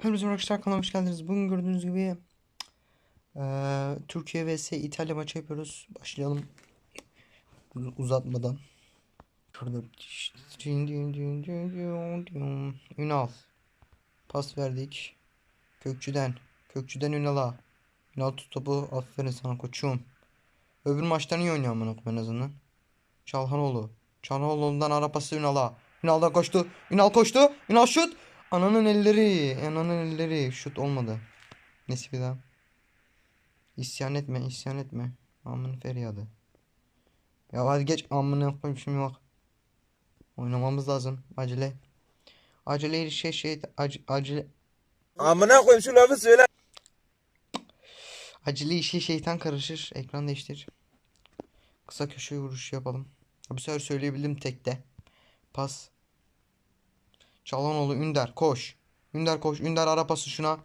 Hepinize arkadaşlar kanalıma hoş geldiniz. Bugün gördüğünüz gibi eee, Türkiye vs İtalya maçı yapıyoruz. Başlayalım uzatmadan. Şurada Ünal pas verdik. Kökçüden Kökçüden Ünal'a. Ünal tut topu. Aferin sana koçum. Öbür maçta iyi oynuyor amına en azından. Çalhanoğlu. Çalhanoğlu'ndan ara pası Ünal'a. Ünal da koştu. Ünal koştu. Ünal şut. Ananın elleri. Ananın elleri. Şut olmadı. Neyse bir daha. İsyan etme. isyan etme. Amın feryadı. Ya hadi geç. Amına koyayım şimdi bak. Oynamamız lazım. Acele. Acele şey şey ac- acele Amına koyayım şu lafı söyle. acele işe şeytan karışır. Ekran değiştir. Kısa köşe vuruş yapalım. Bu sefer söyleyebildim tekte. Pas. Çalhanoğlu Ünder koş. Ünder koş. Ünder ara pası şuna.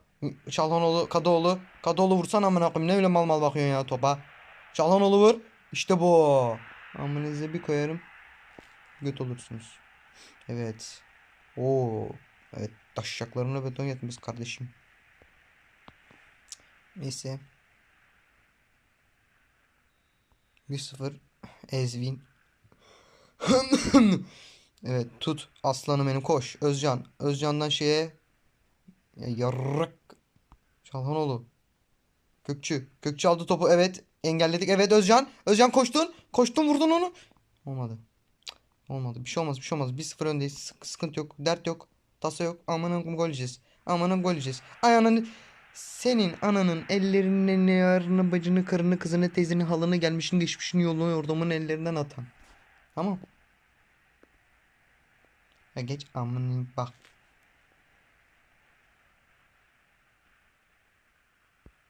Çalhanoğlu Kadıoğlu. Kadıoğlu vursana amına koyayım. Ne öyle mal mal bakıyorsun ya topa. Çalhanoğlu vur. İşte bu. Amınıza bir koyarım. Göt olursunuz. Evet. Oo. Evet. Taşacaklarına beton yetmez kardeşim. Neyse. 1-0 Ezvin. evet tut aslanım benim koş. Özcan. Özcan'dan şeye ya, yarrak. Çalhanoğlu. Kökçü. Kökçü aldı topu. Evet. Engelledik. Evet Özcan. Özcan koştun. Koştun vurdun onu. Olmadı. Olmadı. Bir şey olmaz. Bir şey olmaz. 1-0 öndeyiz. Sık- sıkıntı yok. Dert yok. Tasa yok. Amanın gol yiyeceğiz. Amanın gol yiyeceğiz. Ay ananı. Senin ananın ellerine ne yarını bacını karını kızını teyzeni halını gelmişin geçmişin yolunu yordamın ellerinden atan. Tamam. Ya geç amını bak.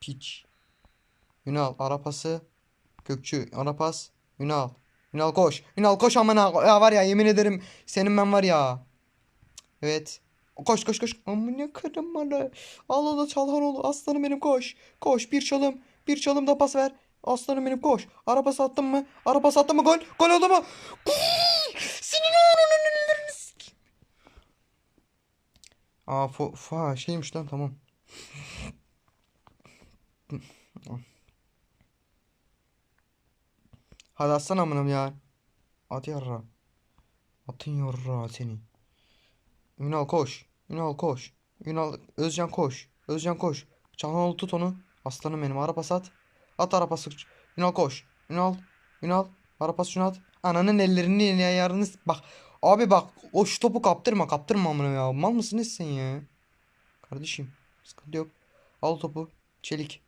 Piç. Ünal arapası. Kökçü arapas. Ünal. Ünal koş. Ünal koş amına. Ya var ya yemin ederim senin ben var ya. Evet. Koş koş koş. Amına karım bana. Al al Çalhanoğlu. Aslanım benim koş. Koş bir çalım. Bir çalım da pas ver. Aslanım benim koş. Araba sattın mı? Araba sattın mı? Gol. Gol oldu mu? Gol! Senin ananın ellerini sikeyim. Aa fa, fa şeymiş lan tamam. Hadi aslan amınım ya. Hadi yarra. Atın yarra seni. Ünal koş. Ünal koş. Ünal Özcan koş. Özcan koş. Çalhanoğlu tut onu. Aslanım benim. Ara pas at. At ara pası. Ünal koş. Ünal. Ünal. Ara pas şunu at. Ananın ellerini ayarını s- bak. Abi bak o şu topu kaptırma kaptırma amına ya. Mal mısın nesin sen ya? Kardeşim sıkıntı yok. Al topu. Çelik.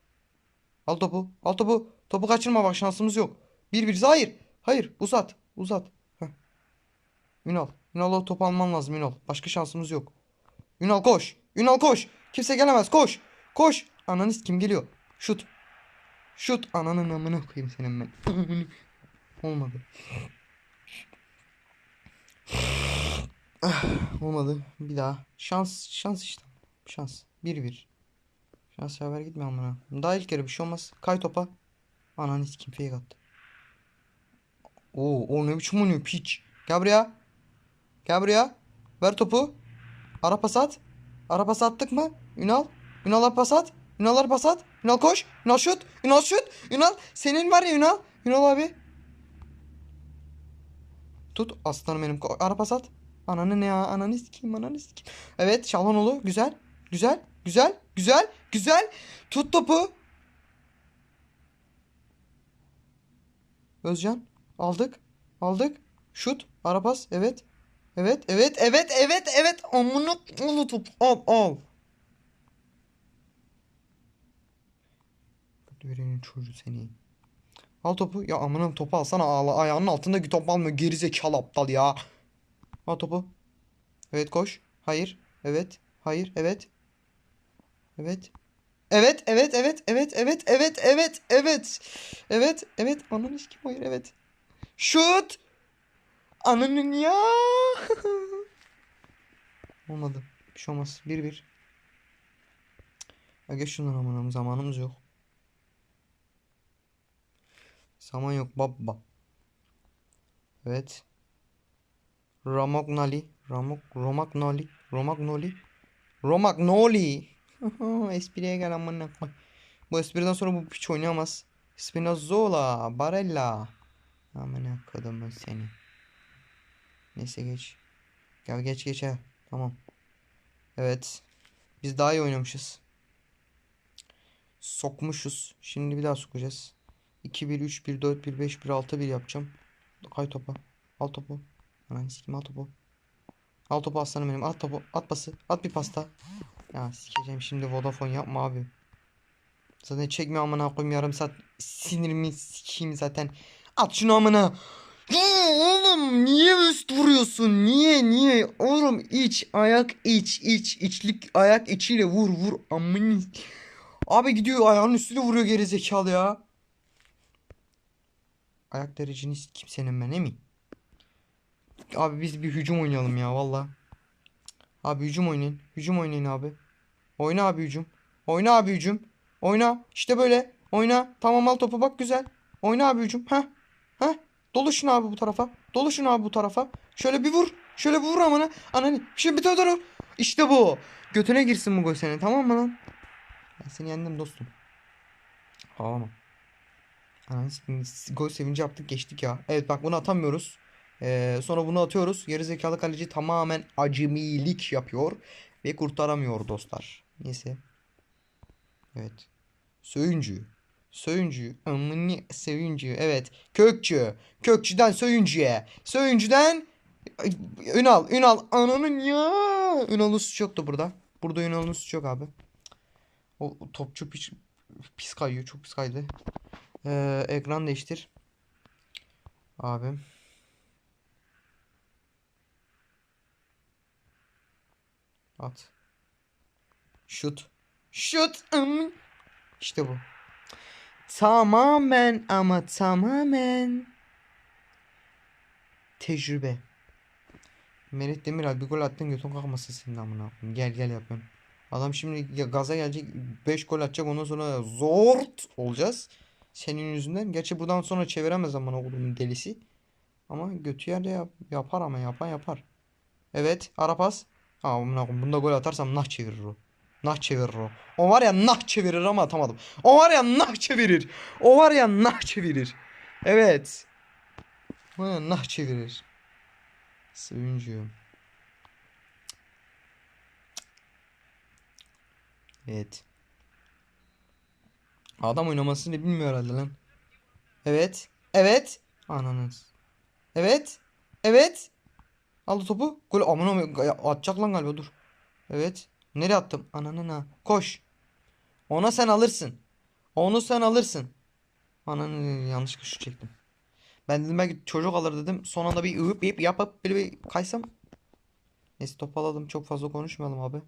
Al topu. Al topu. Topu kaçırma bak şansımız yok. Bir bir hayır. Hayır uzat. Uzat. Heh. Ünal. Ünal o topu alman lazım Ünal. Başka şansımız yok. Ünal koş. Ünal koş. Kimse gelemez. Koş. Koş. Ananı kim geliyor? Şut. Şut. Ananın amına koyayım senin ben. Olmadı. Ah, Olmadı. Bir daha. Şans. Şans işte. Şans. 1-1. Şans haber gitme amına. Daha ilk kere bir şey olmaz. Kay topa. Ananı kim fake attı. Oo, o ne biçim oynuyor piç. Gel buraya. Gel buraya. Ver topu. Ara pas at. Ara pas attık mı? Ünal. Ünal'a pas at. Ünal'a pas at. Ünal koş. Ünal şut. Ünal şut. Ünal. Senin var ya Ünal. Ünal abi. Tut aslanım benim. Ara pas at. Ananı ne ya? Ananı sikeyim. Ananı sikeyim. Evet Şalhanoğlu. Güzel. Güzel. Güzel. Güzel. Güzel. Tut topu. Özcan. Aldık. Aldık. Şut. Ara pas. Evet. Evet. Evet. Evet. Evet. Evet. Amına top. Al. Al. Verenin çocuğu seni. Al topu. Ya amına topu alsana. Ağla. Ayağının altındaki top almıyor. Gerizekalı aptal ya. Al topu. Evet koş. Hayır. Evet. Hayır. Evet. Evet. Evet, evet, evet, evet, evet, evet, evet, evet. Evet, evet. Ananı kim hayır, evet. Şut. Ananın ya. Olmadı. Bir şey olmaz. Bir bir. Ya geç şundan aman zamanımız yok. Zaman yok baba. Evet. Ramagnoli. Ramok Romagnoli. Romagnoli. Romagnoli. Espriye gel amına koy. Bu espriden sonra bu piç oynayamaz. Spinazzola, Barella. Amına kodumun seni. Neyse geç. Gel geç geç ha. Tamam. Evet. Biz daha iyi oynamışız. Sokmuşuz. Şimdi bir daha sokacağız. 2 1 3 1 4 1 5 1 6 1 yapacağım. Kay topa. Al topu. Ananı sikeyim al topu. Al topu aslanım benim. At topu. At pası. At bir pasta. Ya sikeceğim şimdi Vodafone yapma abi. Zaten çekmiyor amına koyayım yarım saat. Sinirimi sikeyim zaten. At şunu amına. Oğlum niye üst vuruyorsun? Niye niye? Oğlum iç ayak iç iç içlik ayak içiyle vur vur amını. Abi gidiyor ayağının üstüne vuruyor geri zekalı ya. Ayak dereceni kimsenin ben emin. Abi biz bir hücum oynayalım ya valla. Abi hücum oynayın. Hücum oynayın abi. Oyna abi hücum. Oyna abi hücum. Oyna. İşte böyle. Oyna. Tamam al topu bak güzel. Oyna abi hücum. Ha. Ha. Doluşun abi bu tarafa. Doluşun abi bu tarafa. Şöyle bir vur. Şöyle bir vur amına. Ananı. Şimdi bir tane. İşte bu. Götüne girsin bu gol senin. Tamam mı lan? Ben seni yendim dostum. Ağlama. Gol sevinci yaptık geçtik ya. Evet bak bunu atamıyoruz. Ee, sonra bunu atıyoruz. Geri zekalı kaleci tamamen acemilik yapıyor. Ve kurtaramıyor dostlar. Neyse. Evet. Söyüncü. Söyüncü. Amını Söyüncü. Evet. Kökçü. Kökçüden Söyüncü'ye. Söyüncüden Ünal. Ünal. Ananın ya. Ünal'ın suçu yoktu burada. Burada Ünal'ın suçu yok abi. O topçu pis, pis kayıyor. Çok pis kaydı. Ee, ekran değiştir. Abim. At. Şut. Şut. Am. İşte bu. Tamamen ama tamamen tecrübe. Merih Demiral bir gol attın götün kalkmasın senin amına. Gel gel yapıyorum. Adam şimdi gaza gelecek 5 gol atacak ondan sonra zort olacağız. Senin yüzünden. Gerçi buradan sonra çeviremez amına koyduğum delisi. Ama götü yerde yap- yapar ama yapan yapar. Evet ara pas. Aa, bunda gol atarsam nah çevirir o. Nah çevirir o. O var ya nah çevirir ama atamadım. O var ya nah çevirir. O var ya nah çevirir. Evet. O var ya nah çevirir. Sövüncüğüm. Evet. Adam oynamasını bilmiyor herhalde lan. Evet. Evet. Ananız. Evet. Evet. Aldı topu. Gol ya, atacak lan galiba dur. Evet. Nereye attım? Ananın ha. Koş. Ona sen alırsın. Onu sen alırsın. Ananı yanlış şut çektim. Ben dedim belki çocuk alır dedim. Son anda bir ıvıp ip yapıp böyle bir kaysam. Neyse topu alalım. Çok fazla konuşmayalım abi.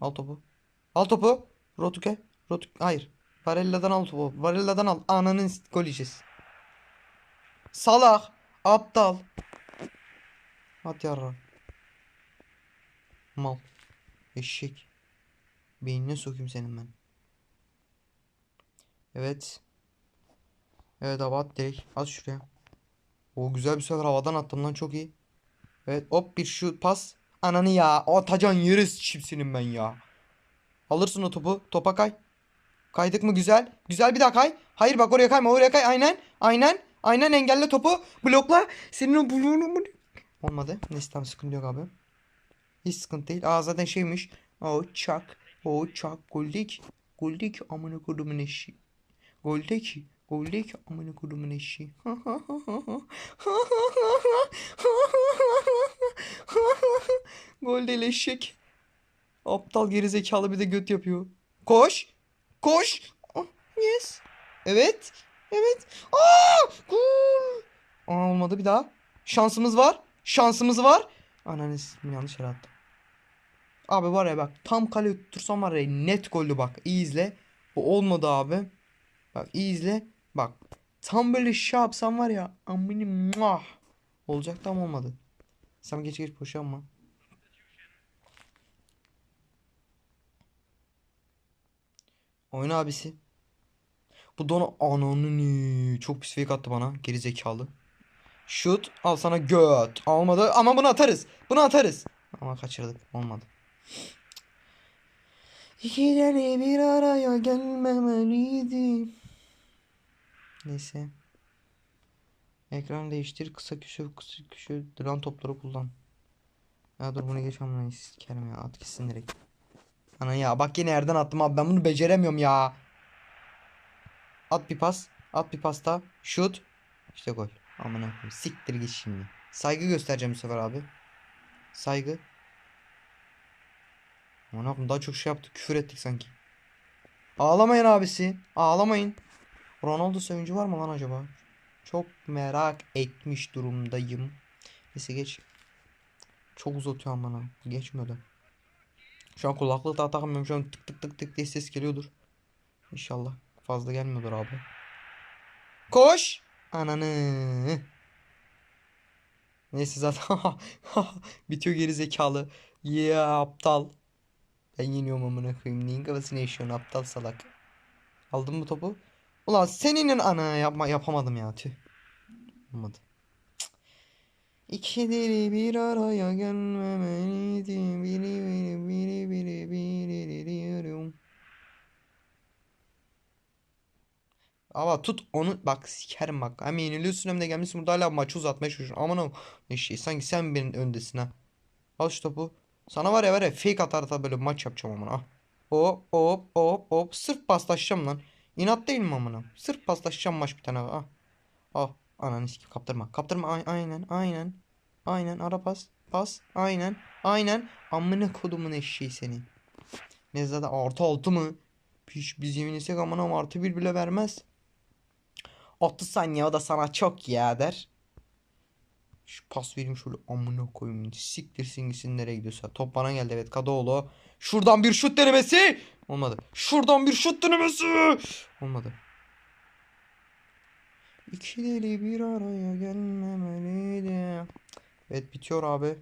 Al topu. Al topu. Rotuke. Rotuk hayır. Barella'dan al topu. Barella'dan al. Ananın gol yiyeceğiz. Salak. Aptal. At yarra. Mal. Eşek. Beynine sokayım senin ben. Evet. Evet abi at direkt. At şuraya. O güzel bir sefer havadan attım lan çok iyi. Evet hop bir şu pas. Ananı ya. Atacan yeriz çipsinin ben ya. Alırsın o topu. Topa kay. Kaydık mı güzel. Güzel bir daha kay. Hayır bak oraya kayma oraya kay. Aynen. Aynen. Aynen engelle topu. Blokla. Senin o bloğunu? Olmadı. Neyse tamam sıkıntı yok abi. Hiç sıkıntı değil. Aa zaten şeymiş. O çak. O çak. Goldik. Goldik. Amına kodumun eşi. Goldik. Goldik. Amına kodumun eşi. Gol değil eşek. Aptal gerizekalı bir de göt yapıyor. Koş. Koş. Ah, Yes. Evet. Evet. Aa! Gol. Aa, olmadı bir daha. Şansımız var. Şansımız var. Ananı yanlış yere attım. Abi var ya bak tam kale tutursam var ya net goldü bak. İyi izle. Bu olmadı abi. Bak iyi izle. Bak. Tam böyle şey yapsam var ya. Amını muah. Olacak tam olmadı. Sen geç geç boşanma. Oyna abisi. Bu dona ananı çok pis fake attı bana. Geri zekalı. Şut al sana göt. Almadı ama bunu atarız. Bunu atarız. Ama kaçırdık. Olmadı. İki deli bir araya gelmemeliydi. Neyse. Ekran değiştir. Kısa köşe kısa köşe duran topları kullan. Ya dur bunu geç amına sikerim ya. At gitsin direkt. Ana ya bak yine yerden attım abi. Ben bunu beceremiyorum ya. At bir pas. At bir pasta. Şut. İşte gol. Amına koyayım. Siktir git şimdi. Saygı göstereceğim bu sefer abi. Saygı. Amına koyayım daha çok şey yaptık. Küfür ettik sanki. Ağlamayın abisi. Ağlamayın. Ronaldo sevinci var mı lan acaba? Çok merak etmiş durumdayım. Neyse geç. Çok uzatıyor bana. Geçmiyor da. Şu an kulaklık da takamıyorum. Şu an tık tık tık tık diye ses geliyordur. İnşallah. Fazla gelmiyordur abi. Koş. Ananı. Neyse zaten bitiyor geri zekalı. Ya aptal. Ben yeniyorum amına koyayım. Neyin kafasını yaşıyorsun aptal salak. Aldın mı topu? Ulan seninle ana yapma yapamadım ya tüh. Olmadı. İki deli bir araya gelmemeliydi. Biri biri biri biri biri diyorum. Ama tut onu bak sikerim bak. Hem yeniliyorsun hem de gelmişsin burada hala maçı uzatmaya çalışıyorsun. Aman o şey sanki sen benim öndesin ha. Al şu topu. Sana var ya var ya fake atar atar böyle maç yapacağım amına. Ah. Hop hop hop hop. Sırf paslaşacağım lan. İnat değil mi amına? Sırf paslaşacağım maç bir tane. Ah. Ah. Ananı sikeyim kaptırma. Kaptırma Ay- aynen aynen. Aynen ara pas. Pas. Aynen. Aynen. Amına kodumun eşeği seni. Ne zaten artı altı mı? Piş biz yemin etsek amına artı bir bile vermez. 30 saniye o da sana çok ya der. Şu pas vereyim şöyle amına koyayım. Siktirsin gitsin nereye gidiyorsa. Top bana geldi evet Kadıoğlu. Şuradan bir şut denemesi. Olmadı. Şuradan bir şut denemesi. Olmadı. İki deli bir araya gelmemeliydi. Evet bitiyor abi.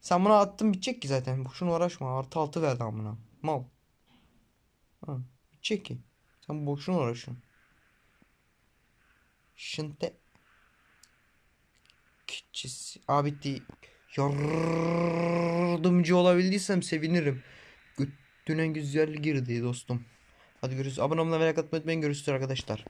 Sen buna attın bitecek ki zaten. Boşuna uğraşma. Artı altı verdi amına. Mal. Ha, bitecek ki. Sen boşuna uğraşıyorsun. Şimdi Küçüsü. Abi bitti. Yardımcı olabildiysem sevinirim. Götüne güzel girdi dostum. Hadi görüşürüz. Abone olmayı atmayı unutmayın. Görüşürüz arkadaşlar.